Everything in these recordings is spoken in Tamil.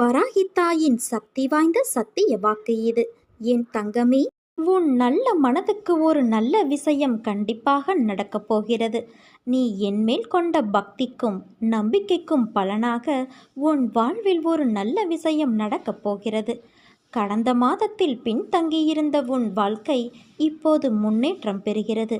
வராகி தாயின் சக்தி வாய்ந்த சத்திய வாக்கு இது. என் தங்கமே உன் நல்ல மனதுக்கு ஒரு நல்ல விஷயம் கண்டிப்பாக நடக்கப் போகிறது. நீ என்மேல் கொண்ட பக்திக்கும் நம்பிக்கைக்கும் பலனாக உன் வாழ்வில் ஒரு நல்ல விஷயம் நடக்கப் போகிறது. கடந்த மாதத்தில் பின்தங்கியிருந்த உன் வாழ்க்கை இப்போது முன்னேற்றம் பெறுகிறது.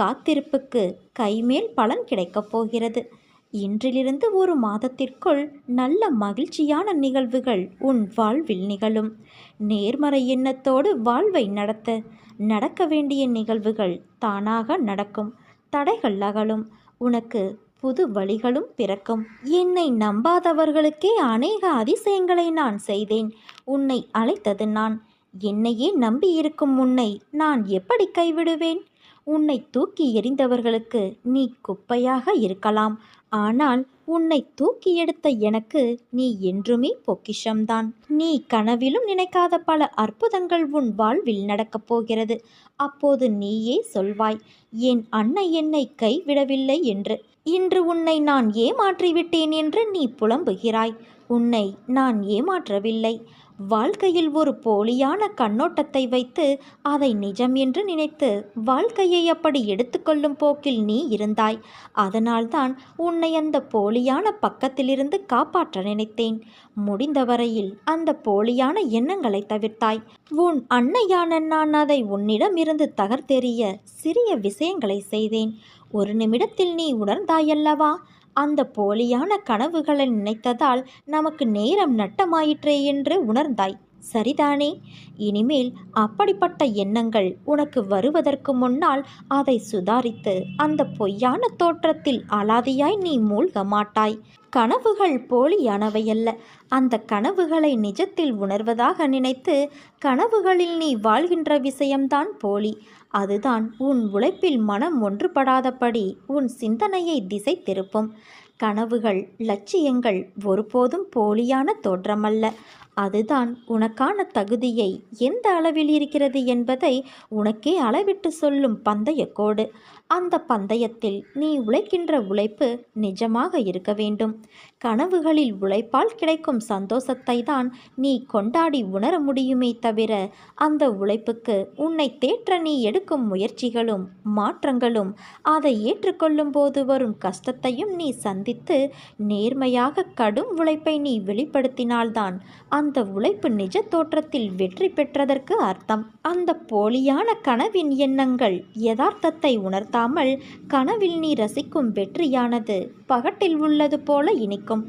காத்திருப்புக்கு கைமேல் பலன் கிடைக்கப் போகிறது. இன்றிலிருந்து ஒரு மாதத்திற்குள் நல்ல மகிழ்ச்சியான நிகழ்வுகள் உன் வாழ்வில் நிகழும். நேர்மறை எண்ணத்தோடு வாழ்வை நடத்த நடக்க வேண்டிய நிகழ்வுகள் தானாக நடக்கும். தடைகள் அகலும். உனக்கு புது வழிகளும் பிறக்கும். என்னை நம்பாதவர்களுக்கே அநேக அதிசயங்களை நான் செய்தேன். உன்னை அழைத்தது நான். என்னையே நம்பியிருக்கும் உன்னை நான் எப்படி கைவிடுவேன்? உன்னை தூக்கி எறிந்தவர்களுக்கு நீ குப்பையாக இருக்கலாம். ஆனால் உன்னை தூக்கி எடுத்த எனக்கு நீ என்றுமே பொக்கிஷம்தான். நீ கனவிலும் நினைக்காத பல அற்புதங்கள் உன் வாழ்வில் நடக்கப் போகிறது. அப்போது நீயே சொல்வாய் என் அன்னை என்னை கைவிடவில்லை என்று. இன்று உன்னை நான் ஏமாற்றிவிட்டேன் என்று நீ புலம்புகிறாய். உன்னை நான் ஏமாற்றவில்லை. வாழ்க்கையில் ஒரு போலியான கண்ணோட்டத்தை வைத்து அதை நிஜம் என்று நினைத்து வாழ்க்கையை அப்படி எடுத்துக்கொள்ளும் போக்கில் நீ இருந்தாய். அதனால்தான் உன்னை அந்த போலியான பக்கத்திலிருந்து காப்பாற்ற நினைத்தேன். முடிந்தவரையில் அந்த போலியான எண்ணங்களை தவிர்த்தாய். உன் அன்னையான நான் அதை உன்னிடமிருந்து தகர்த்தெறிய சிறிய விஷயங்களை செய்தேன். ஒரு நிமிடத்தில் நீ உணர்ந்தாயல்லவா? அந்த போலியான கனவுகளை நினைத்ததால் நமக்கு நேரம் நட்டமாயிற்றே என்று உணர்ந்தாய். சரிதானே? இனிமேல் அப்படிப்பட்ட எண்ணங்கள் உனக்கு வருவதற்கு முன்னால் அதை சுதாரித்து அந்த பொய்யான தோற்றத்தில் அலாதியாய் நீ மூழ்க மாட்டாய். கனவுகள் போலியானவையல்ல அந்த கனவுகளை நிஜத்தில் உணர்வதாக நினைத்து கனவுகளில் நீ வாழ்கின்ற விஷயம்தான் போலி. அதுதான் உன் உழைப்பில் மனம் ஒன்றுபடாதபடி உன் சிந்தனையை திசை திருப்பும். கனவுகள் லட்சியங்கள் ஒருபோதும் போலியான தோற்றமல்ல. அதுதான் உனக்கான தகுதியை எந்த அளவில் இருக்கிறது என்பதை உனக்கே அளவிட்டு சொல்லும் பந்தயக்கோடு அந்த பந்தயத்தில் நீ உழைக்கின்ற உழைப்பு நிஜமாக இருக்க வேண்டும். கனவுகளில் உழைப்பால் கிடைக்கும் சந்தோஷத்தை தான் நீ கொண்டாடி உணர முடியுமே தவிர அந்த உழைப்புக்கு உன்னை தேற்ற நீ எடுக்கும் முயற்சிகளும் மாற்றங்களும் அதை ஏற்றுக்கொள்ளும் போது வரும் கஷ்டத்தையும் நீ சந்தித்து நேர்மையாக கடும் உழைப்பை நீ வெளிப்படுத்தினால்தான் அந்த உழைப்பு நிஜ தோற்றத்தில் வெற்றி பெற்றதற்கு அர்த்தம். அந்த போலியான கனவின் எண்ணங்கள் யதார்த்தத்தை உணர்த்தாமல் கனவில் நீ ரசிக்கும் வெற்றியானது பகட்டில் உள்ளது போல இனிக்கும்.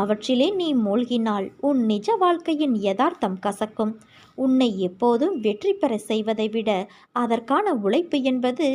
அவற்றிலே நீ மூழ்கினால் உன் நிஜ வாழ்க்கையின் யதார்த்தம் கசக்கும். உன்னை எப்போதும் வெற்றி பெற செய்வதை விட அதற்கான உழைப்பு என்பது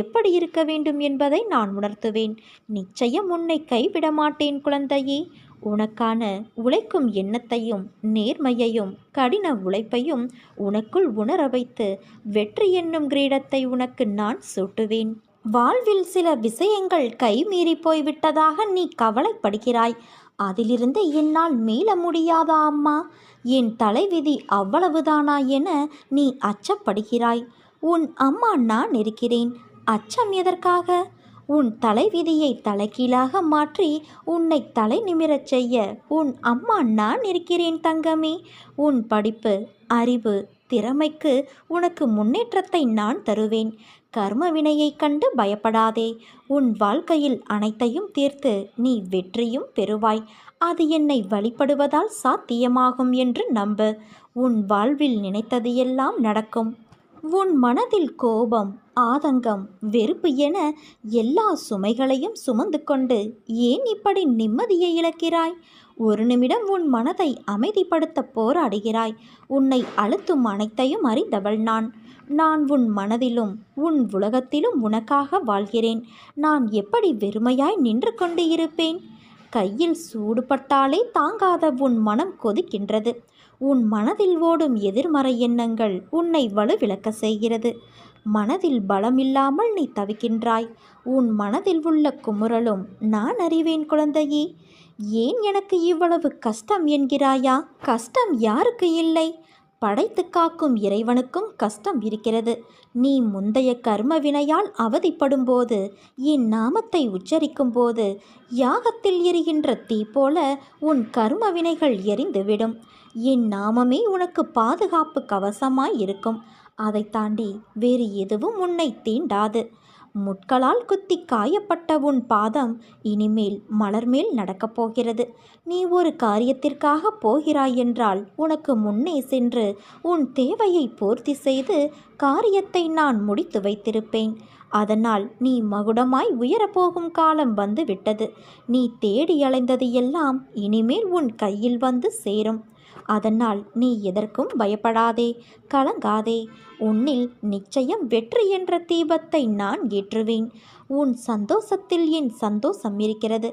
எப்படி இருக்க வேண்டும் என்பதை நான் உணர்த்துவேன். நிச்சயம் உன்னை கைவிட மாட்டேன் குழந்தையே. உனக்கான உழைக்கும் எண்ணத்தையும் நேர்மையையும் கடின உழைப்பையும் உனக்குள் உணர வைத்து வெற்றி என்னும் கிரீடத்தை உனக்கு நான் சூட்டுவேன். வாழ்வில் சில விஷயங்கள் கைமீறி போய்விட்டதாக நீ கவலைப்படுகிறாய். அதிலிருந்து என்னால் மீள முடியாதா அம்மா? என் தலைவிதி அவ்வளவுதானா என நீ அச்சப்படுகிறாய். உன் அம்மா நான் இருக்கிறேன். அச்சம் எதற்காக? உன் தலைவிதியை தலைகீழாக மாற்றி உன்னை தலை நிமிரச் செய்ய உன் அம்மா நான் இருக்கிறேன் தங்கமே. உன் படிப்பு அறிவு திறமைக்கு உனக்கு முன்னேற்றத்தை நான் தருவேன். கர்ம வினையைக் கண்டு பயப்படாதே. உன் வாழ்க்கையில் அனைத்தையும் தீர்த்து நீ வெற்றியும் பெறுவாய். அது என்னை வழிபடுவதால் சாத்தியமாகும் என்று நம்பு. உன் வாழ்வில் நினைத்தது எல்லாம் நடக்கும். உன் மனதில் கோபம் ஆதங்கம் வெறுப்பு என எல்லா சுமைகளையும் சுமந்து கொண்டு ஏன் இப்படி நிம்மதியை இழக்கிறாய்? ஒரு நிமிடம் உன் மனதை அமைதிப்படுத்த போராடுகிறாய். உன்னை அழுத்தும் அனைத்தையும் அறிந்தவள் நான். நான் உன் மனதிலும் உன் உலகத்திலும் உனக்காக வாழ்கிறேன். நான் எப்படி வெறுமையாய் நின்று கொண்டு இருப்பேன்? கையில் சூடுபட்டாலே தாங்காத உன் மனம் கொதிக்கின்றது. உன் மனதில் ஓடும் எதிர்மறை எண்ணங்கள் உன்னை வலுவிழக்க செய்கிறது. மனதில் பலமில்லாமல் நீ தவிக்கின்றாய். உன் மனதில் உள்ள குமுறலும் நான் அறிவேன் குழந்தையே ஏன் எனக்கு இவ்வளவு கஷ்டம் என்கிறாயா? கஷ்டம் யாருக்கு இல்லை? படைத்து காக்கும் இறைவனுக்கும் கஷ்டம் இருக்கிறது. நீ முந்தைய கர்ம வினையால் அவதிப்படும்போது என் நாமத்தை உச்சரிக்கும்போது யாகத்தில் எரிகின்ற தீ போல உன் கர்ம வினைகள் எரிந்துவிடும். என் நாமமே உனக்கு பாதுகாப்பு கவசமாய் இருக்கும். அதை தாண்டி வேறு எதுவும் உன்னை தீண்டாது. முட்களால் குத்தி காயப்பட்ட உன் பாதம் இனிமேல் மலர்மேல் நடக்கப் போகிறது. நீ ஒரு காரியத்திற்காக போகிறாய் என்றால் உனக்கு முன்னே சென்று உன் தேவையை பூர்த்தி செய்து காரியத்தை நான் முடித்து வைத்திருப்பேன். அதனால் நீ மகுடமாய் உயரப்போகும் காலம் வந்து விட்டது நீ தேடி அலைந்தது எல்லாம் இனிமேல் உன் கையில் வந்து சேரும். அதனால் நீ எதற்கும் பயப்படாதே கலங்காதே. உன்னில் நிச்சயம் வெற்றி என்ற தீபத்தை நான் ஏற்றுவேன். உன் சந்தோஷத்தில் என் சந்தோஷம் இருக்கிறது.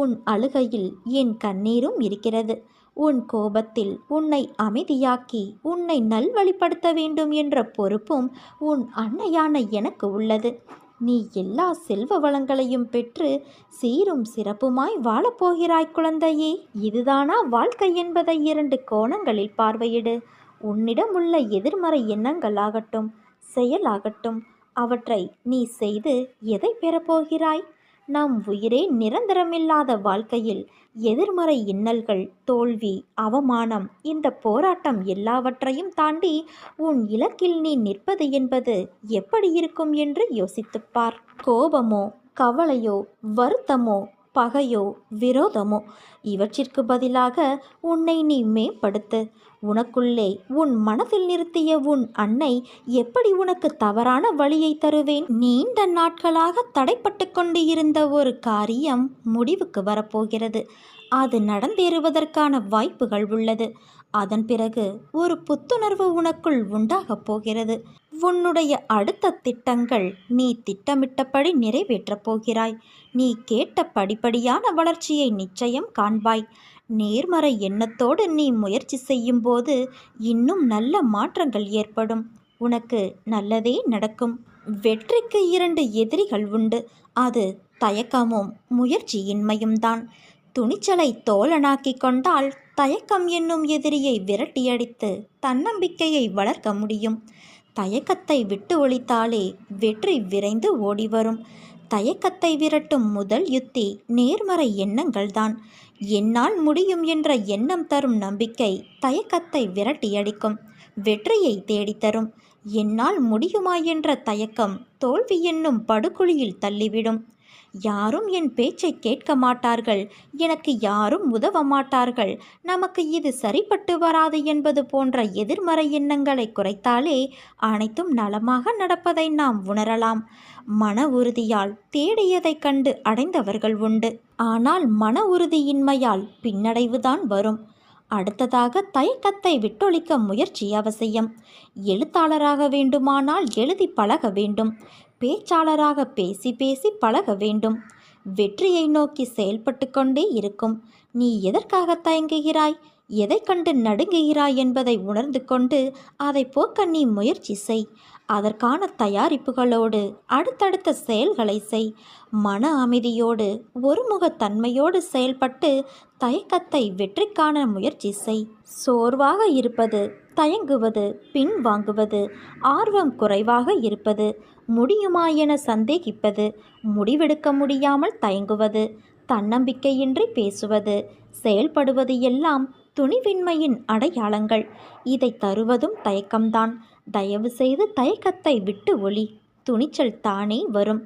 உன் அழுகையில் என் கண்ணீரும் இருக்கிறது. உன் கோபத்தில் உன்னை அமைதியாக்கி உன்னை நல்வழிப்படுத்த வேண்டும் என்ற பொறுப்பும் உன் அன்னையான எனக்கு உள்ளது. நீ எல்லா செல்வ வளங்களையும் பெற்று சீரும் சிறப்புமாய் வாழப்போகிறாய் குழந்தையே. இதுதானா வாழ்க்கை என்பதை இரண்டு கோணங்களில் பார்வையிடு. உன்னிடம் உள்ள எதிர்மறை எண்ணங்களாகட்டும் செயலாகட்டும் அவற்றை நீ செய்து எதை பெறப்போகிறாய்? நம் உயிரே நிரந்தரமில்லாத வாழ்க்கையில் எதிர்மறை இன்னல்கள் தோல்வி அவமானம் இந்த போராட்டம் எல்லாவற்றையும் தாண்டி உன் இலக்கில் நீ நிற்பது என்பது எப்படி இருக்கும் என்று யோசித்துப்பார் கோபமோ கவலையோ வருத்தமோ பகையோ விரோதமோ? இவற்றிற்கு பதிலாக உன்னை நீ மேம்படுத்து. உனக்குள்ளே உன் மனதில் நிறுத்திய உன் அன்னை எப்படி உனக்கு தவறான வழியை தருவேன்? நீண்ட நாட்களாக தடைப்பட்டு கொண்டு இருந்த ஒரு காரியம் முடிவுக்கு வரப்போகிறது. அது நடந்தேறுவதற்கான வாய்ப்புகள் உள்ளது. அதன் பிறகு ஒரு புத்துணர்வு உனக்குள் உண்டாகப் போகிறது. உன்னுடைய அடுத்த திட்டங்கள் நீ திட்டமிட்டபடி நிறைவேற்றப் போகிறாய். நீ கேட்ட படிப்படியான வளர்ச்சியை நிச்சயம் காண்பாய். நேர்மறை எண்ணத்தோடு நீ முயற்சி செய்யும்போது இன்னும் நல்ல மாற்றங்கள் ஏற்படும். உனக்கு நல்லதே நடக்கும். வெற்றிக்கு இரண்டு எதிரிகள் உண்டு. அது தயக்கமும் முயற்சியின்மையும் தான் துணிச்சலை தோழனாக்கி கொண்டால் தயக்கம் என்னும் எதிரியை விரட்டியடித்து தன்னம்பிக்கையை வளர்க்க முடியும். தயக்கத்தை விட்டு ஒழித்தாலே வெற்றி விரைந்து ஓடிவரும். தயக்கத்தை விரட்டும் முதல் யுத்தி நேர்மறை எண்ணங்கள்தான். என்னால் முடியும் என்ற எண்ணம் தரும் நம்பிக்கை தயக்கத்தை விரட்டியடிக்கும். வெற்றியை தேடித்தரும். என்னால் முடியுமா என்ற தயக்கம் தோல்வி என்னும் படுகுழியில் தள்ளிவிடும். யாரும் என் பேச்சை கேட்க மாட்டார்கள். எனக்கு யாரும் உதவ மாட்டார்கள். நமக்கு இது சரிப்பட்டு வராது என்பது போன்ற எதிர்மறை எண்ணங்களை குறைத்தாலே அனைத்தும் நலமாக நடப்பதை நாம் உணரலாம். மன உறுதியால் தேடியதைக் கண்டு அடைந்தவர்கள் உண்டு. ஆனால் மன உறுதியின்மையால் பின்னடைவுதான் வரும். அடுத்ததாக தயக்கத்தை விட்டொழிக்க முயற்சி அவசியம். எழுத்தாளராக வேண்டுமானால் எழுதி பழக வேண்டும். பேச்சாளராக பேசி பேசி பழக வேண்டும். வெற்றியை நோக்கி செயல்பட்டு கொண்டே இருக்கும். நீ எதற்காக தயங்குகிறாய்? எதை கண்டு நடுங்குகிறாய் என்பதை உணர்ந்து கொண்டு அதை போக்க நீ முயற்சி செய். அதற்கான தயாரிப்புகளோடு அடுத்தடுத்த செயல்களை செய். மன அமைதியோடு ஒருமுகத்தன்மையோடு செயல்பட்டு தயக்கத்தை வெற்றிக்கான முயற்சி செய். சோர்வாக இருப்பது தயங்குவது பின் வாங்குவது ஆர்வம் குறைவாக இருப்பது முடியுமா என சந்தேகிப்பது முடிவெடுக்க முடியாமல் தயங்குவது தன்னம்பிக்கையின்றி பேசுவது செயல்படுவது எல்லாம் துணிவின்மையின் அடையாளங்கள். இதை தருவதும் தயக்கம்தான். தயவு செய்து தயக்கத்தை விட்டு ஒளி. துணிச்சல் தானே வரும்.